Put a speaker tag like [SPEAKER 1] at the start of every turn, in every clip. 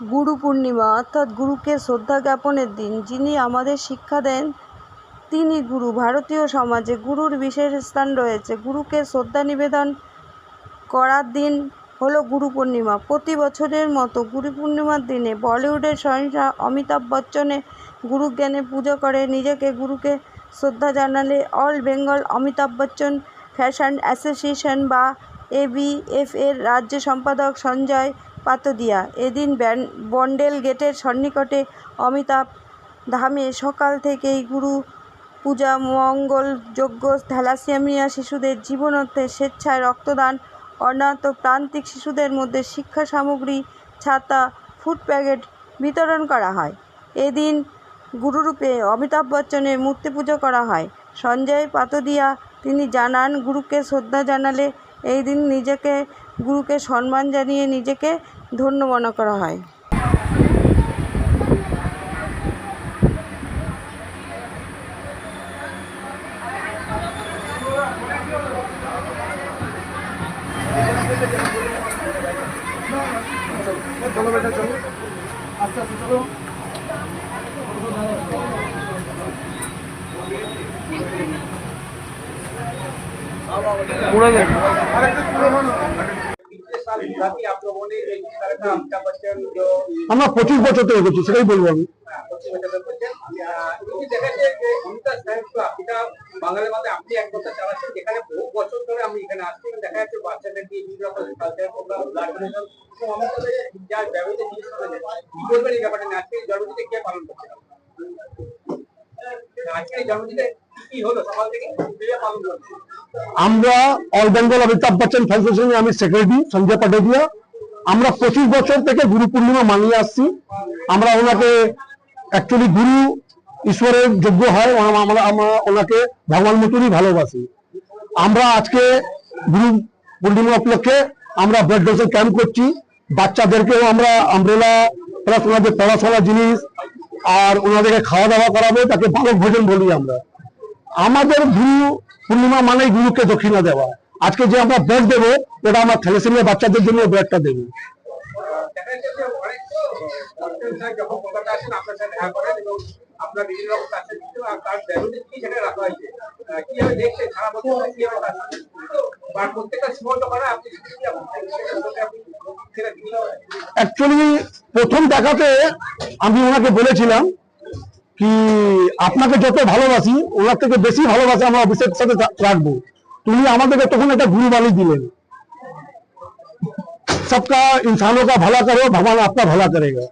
[SPEAKER 1] গুরু পূর্ণিমা, অর্থাৎ গুরুকে শ্রদ্ধা জ্ঞাপনের দিন, যিনি আমাদের শিক্ষা দেন, তিনি গুরু। ভারতীয় সমাজে গুরুর বিশেষ স্থান রয়েছে। গুরুকে শ্রদ্ধা নিবেদন করার দিন হলো গুরু পূর্ণিমা। প্রতি বছরের মতো গুরু পূর্ণিমার দিনে বলিউডের সহিংসা অমিতাভ বচ্চনে গুরু জ্ঞানে পুজো করে। নিজেকে গুরুকে শ্রদ্ধা জানালে all Bengal Amitabh Bachchan fashion association বা এবিএফ এর রাজ্য সম্পাদক সঞ্জয় পাতোদিয়া। এদিন বন্ডেল গেটের সন্নিকটে অমিতাভ ধামে সকাল থেকেই গুরু পূজা, মঙ্গল যজ্ঞ, থ্যালাসেমিয়া শিশুদের জীবনত্বে স্বেচ্ছায় রক্তদান, অনাথ প্রান্তিক শিশুদের মধ্যে শিক্ষা সামগ্রী, ছাতা, ফুড প্যাকেট বিতরণ করা হয়। এদিন গুরুরূপে অমিতাভ বচ্চনের মূর্তি পুজো করা হয়। সঞ্জয় পাতোদিয়া তিনি জানান, গুরুকে শ্রদ্ধা জানালে এই দিন নিজেকে গুরুকে সম্মান জানিয়ে নিজেকে ধন্য মনে করা হয়।
[SPEAKER 2] আরেকটা
[SPEAKER 3] পুরো মানুষ
[SPEAKER 4] আমরা পঁচিশ বছর থেকে করছি সেটাই বলব আমি।
[SPEAKER 3] পশ্চিম মেটাবেল বলছেন কিন্তু দেখা যায় যে অমিতাভ সাহেব এটা বাঙালির মধ্যে আপনি এক কথা চালাচ্ছেন যেখানে বহু বছর ধরে আমি এখানে আসছি দেখা যাচ্ছে বাচ্চাদের দিয়ে বিভিন্ন রকম কালচার প্রোগ্রাম ব্লাড ডোনেশন এবং অমিতাভের যা ব্যবহৃত জিনিস রয়েছে কি বলবেন এই ব্যাপারটা নিয়ে? আজকে এই জন্মদিনে কে হলো? সকাল থেকে পালন করছে
[SPEAKER 4] আমরা অল বেঙ্গল অমিতাভ বচ্চন ফ্যান্সেশনে আমি সেক্রেটারি সঞ্জয় পাটোদিয়া আমরা পঁচিশ বছর থেকে গুরু পূর্ণিমা মানিয়ে আসছি। আমরা ওনাকে অ্যাকচুয়ালি গুরু ঈশ্বরের যোগ্য হয়। আমরা আমরা ওনাকে ভগবান মতনই ভালোবাসি। আমরা আজকে গুরু পূর্ণিমা উপলক্ষে আমরা ব্লাড ডোনেশন ক্যাম্প করছি। বাচ্চাদেরকেও আমরা আমব্রেলা প্লাস ওনাদের পড়াশোনার জিনিস আর ওনাদেরকে খাওয়া দাওয়া করাবো। তাকে বালক ভোজন বলি আমরা। আমাদের গুরু পূর্ণিমা মানেই গুরুকে দক্ষিণা দেওয়া। আজকে যে আমরা ব্রেড দেবো ওটা আমরা থ্যালাসেমিয়া বাচ্চাদের জন্য ব্রেডটা দেবো। প্রথম দেখাতে আমি ওনাকে বলেছিলাম কি আপনাকে যত ভালোবাসি, ওনার থেকে বেশি ভালোবাসা আমরা অফিসের সাথে রাখব। তুমি আমাদেরকে তখন একটা গুরু বাণী দিলেন। সবকা ইনসানও কা ভালা করো, ভগবান আপনার ভালা করেগা।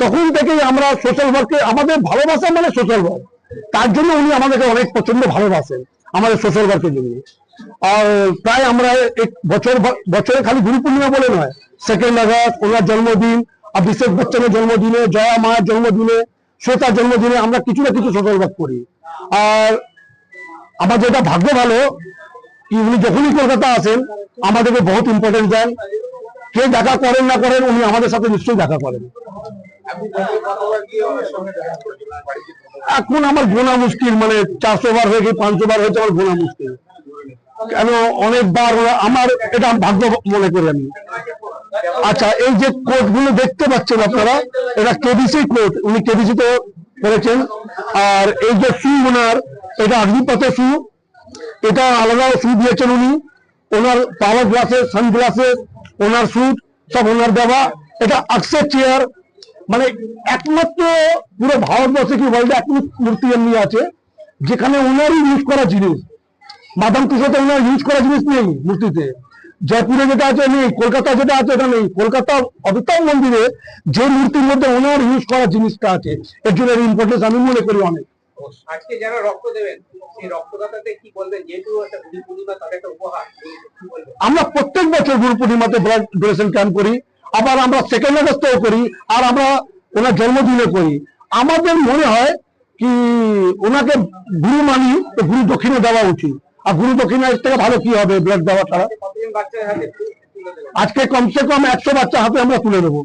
[SPEAKER 4] তখন থেকেই আমরা সোশ্যাল ওয়ার্কে আমাদের ভালোবাসা মানে সোশ্যাল ওয়ার্ক তার জন্য উনি আমাদেরকে অনেক প্রচণ্ড ভালোবাসেন আমাদের সোশ্যাল ওয়ার্কের জন্য। আর প্রায় আমরা এক বছর বছরে খালি গুরু পূর্ণিমা বলে নয় সেকেন্ড আগস্ট ওনার জন্মদিন, অভিষেক বচ্চনের জন্মদিনে, জয়া মায়ের জন্মদিনে শ্বেতার জন্মদিনে আমরা কিছু না কিছু ওয়ার্ক করি। আর আমার যেটা ভাগ্য ভালো উনি যখনই কলকাতা আসেন, আমাদেরকে বহুত ইম্পর্টেন্স দেন। কে দেখা করেন না করেন, উনি আমাদের সাথে নিশ্চয়ই দেখা করেন। এখন আমার গোনা মুশকিল মানে চারশো বার হয়ে গিয়ে পাঁচশো বার হয়েছে আমার গোনা মুশকিল। কেন অনেকবার আমার এটা ভাগ্য মনে করি আমি। আচ্ছা এই যে কোটগুলো দেখতে পাচ্ছেন আপনারা, এটা কেবিসি কোট উনি কেবিসি তে করেছেন। আর এই যে শু ওনার, এটা অগ্নিপথে শু এটা আলাদা শু দিয়েছেন উনি। ওনার পাওয়ার গ্লাসেস সানগ্লাসেস ওনার স্যুট সব ওনার দেওয়া। এটা আকসের চেয়ার মানে একমাত্র পুরো ভারতবর্ষে কি ওয়ার্ল্ডে একমাত্র মূর্তি এমনি আছে, যেখানে ওনারই ইউজ করা জিনিস। মাদাম তুষাতে ওনার ইউজ করা জিনিস নেই মূর্তিতে। জয়পুরে যেটা আছে নেই কলকাতা যেটা আছে এটা নেই। কলকাতা অমিতাভ মন্দিরে যে মূর্তির মধ্যে ওনার ইউজ করা জিনিসটা আছে এর জন্য ইম্পর্টেন্স আমি মনে করি অনেক।
[SPEAKER 3] আজকে যারা রক্ত দেবেন সেই রক্তদাতাতে কি বলবেন? যেহেতু একটা গুরু পূর্ণিমা তাদের একটা উপহার
[SPEAKER 4] আমরা প্রত্যেক বছর গুরু পূর্ণিমাতে ব্লাড ডোনেশন ক্যাম্প করি আবার আমরা সেকেন্ড আগস্টেও করি আর আমরা ওনার জন্মদিনে করি। আমাদের মনে হয় কি ওনাকে গুরু মানি তো গুরু দক্ষিণে দেওয়া উচিত। আর গুরু দক্ষিণা থেকে ভালো কি হবে ব্লাড দেওয়া ছাড়া? আজকে কমসে কম একশো বাচ্চা হাতে আমরা তুলে দেবো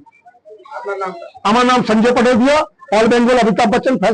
[SPEAKER 4] আমার নাম সঞ্জয় পটেল দিয়া all Bengal Amitabh Bachchan fan